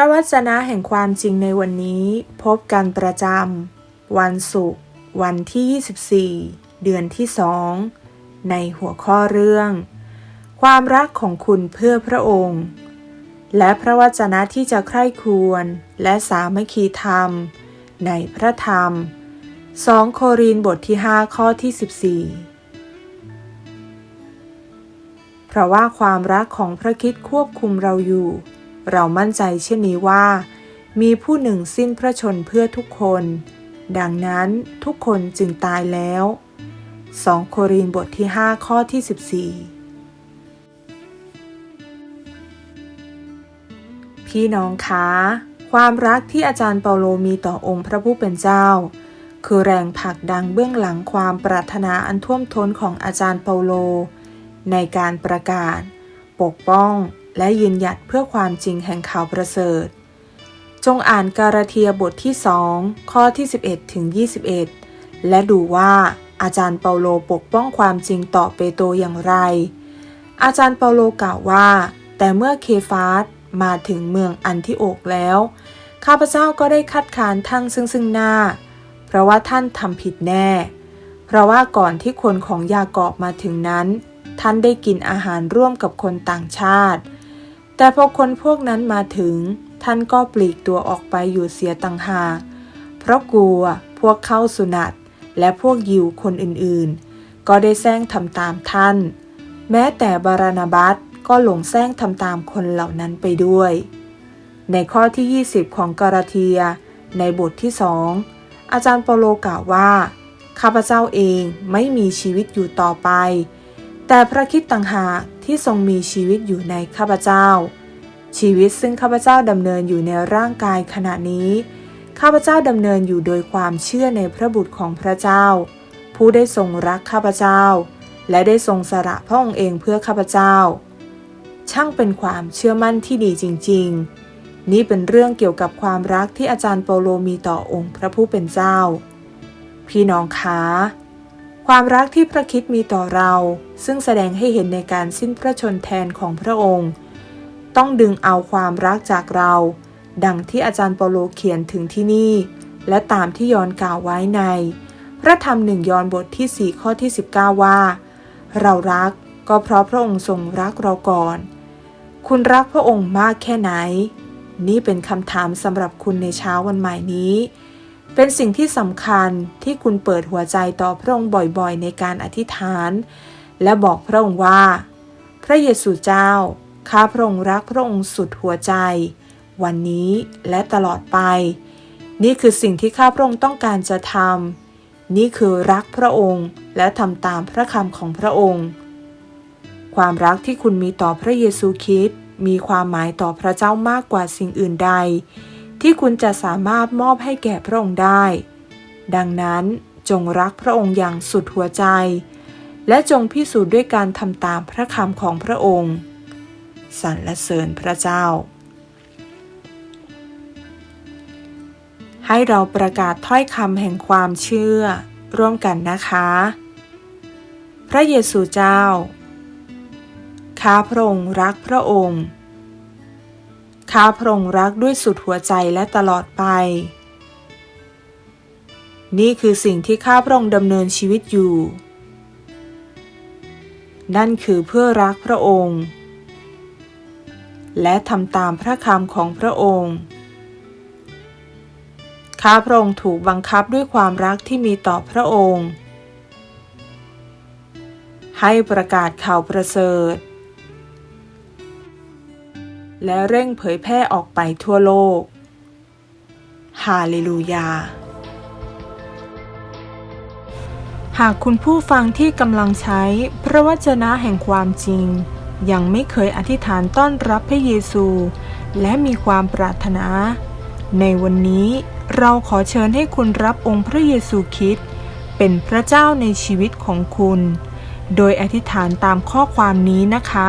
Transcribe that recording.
ระวจนะแห่งความจริงในวันนี้พบกันประจำ วันศุกร์วันที่ 24 เดือนที่สองในหัวข้อเรื่อง ความรักของคุณเพื่อพระองค์ และพระวจนะที่จะใคร่ครวญและสามัคคีธรรม ในพระธรรม 2 โครินธ์บทที่ 5 ข้อที่ 14เพราะว่าความรักของพระคิดควบคุมเราอยู่ เรามั่นใจเช่นนี้ว่า มีผู้หนึ่งสิ้นพระชนเพื่อทุกคน ดังนั้นทุกคนจึงตายแล้ว 2 โครินธ์บทที่ 5 ข้อที่ 14 พี่น้องคะ ความรักที่อาจารย์เปาโลมีต่อองค์พระผู้เป็นเจ้า คือแรงผลักดังเบื้องหลังความปรารถนาอันท่วมท้นของอาจารย์เปาโล ในการประกาศ ปกป้อง และยืนหยัดเพื่อความจริงแห่งข่าวประเสริฐ จงอ่านการาเทียบทที่สองข้อที่ 11ถึง21 และดูว่าอาจารย์เปาโลปกป้องความจริงต่อเปโตรอย่างไร อาจารย์เปาโลกล่าวว่า แต่เมื่อเคฟาสมาถึงเมืองอันทิโอกแล้ว ข้าพเจ้าก็ได้คัดค้านท่านซึ่งซึ่งหน้า เพราะว่าท่านทำผิดแน่ เพราะว่าก่อนที่คนของยากอบมาถึงนั้น ท่านได้กินอาหารร่วมกับคนต่างชาติ แต่พอคนพวกนั้นมาถึง ท่านก็ปลีกตัวออกไปอยู่เสียต่างหาก เพราะกลัวพวกเข้าสุนัตและพวกยิวคนอื่นๆ ก็ได้แซงทำตามท่าน แม้แต่บารานาบัสก็หลงแซงทำตามคนเหล่านั้นไปด้วย ในข้อที่ 20 ของกาลาเทีย ในบทที่สองอาจารย์เปโลกล่าวว่า ข้าพเจ้าเองไม่มีชีวิตอยู่ต่อไป แต่พระคิดต่างหาก ที่ทรงมีชีวิตอยู่ในข้าพเจ้า ชีวิตซึ่งข้าพเจ้าดำเนินอยู่ในร่างกายขณะนี้ ข้าพเจ้าดำเนินอยู่โดยความเชื่อในพระบุตรของพระเจ้า ผู้ได้ทรงรักข้าพเจ้า และได้ทรงสละพระองค์เองเพื่อข้าพเจ้า ช่างเป็นความเชื่อมั่นที่ดีจริง ๆ นี่เป็นเรื่องเกี่ยวกับความรักที่อาจารย์เปโลมีต่อองค์พระผู้เป็นเจ้า พี่น้องคะ ความรักที่พระคิดมีต่อเรา ซึ่งแสดงให้เห็นในการสิ้นพระชนแทนของพระองค์ ต้องดึงเอาความรักจากเรา ดังที่อาจารย์เปโลเขียนถึงที่นี่ และตามที่ยอนกล่าวไว้ใน พระธรรมหนึ่งยอนบทที่ 4 ข้อที่ 19 ว่า เรารักก็เพราะพระองค์ทรงรักเราก่อน คุณรักพระองค์มากแค่ไหน นี่เป็นคำถามสำหรับคุณในเช้าวันใหม่นี้ เป็นสิ่งที่สำคัญที่คุณเปิดหัวใจต่อพระองค์บ่อยๆ ในการอธิษฐาน และบอกพระองค์ว่า พระเยซูเจ้า ข้าพระองค์รักพระองค์สุดหัวใจ วันนี้และตลอดไป นี่คือสิ่งที่ข้าพระองค์ต้องการจะทำนี่คือรักพระองค์และทำตามพระคำของพระองค์ ความรักที่คุณมีต่อพระเยซูคริสต์มีความหมายต่อพระเจ้ามากกว่าสิ่งอื่นใด ที่คุณจะสามารถมอบให้แก่พระองค์ได้ ดังนั้นจงรักพระองค์อย่างสุดหัวใจ และจงพิสูจน์ด้วยการทำตามพระคำของพระองค์สรรเสริญพระเจ้า ให้เราประกาศถ้อยคำแห่งความเชื่อร่วมกันนะคะ พระเยซูเจ้าข้าพระองค์รักพระองค์ ข้าพระองค์รักด้วยสุดหัวใจและตลอดไป นี่คือสิ่งที่ข้าพระองค์ดำเนินชีวิตอยู่ นั่นคือเพื่อรักพระองค์ และทำตามพระคำของพระองค์ ข้าพระองค์ถูกบังคับด้วยความรักที่มีต่อพระองค์ ให้ประกาศข่าวประเสริฐ และเร่งเผยแพร่ออกไปทั่วโลก ฮาเลลูยา หากคุณผู้ฟังที่กำลังใช้พระวจนะแห่งความจริง ยังไม่เคยอธิษฐานต้อนรับพระเยซู และมีความปรารถนา ในวันนี้เราขอเชิญให้คุณรับองค์พระเยซูคริสต์เป็นพระเจ้าในชีวิตของคุณ โดยอธิษฐานตามข้อความนี้นะคะ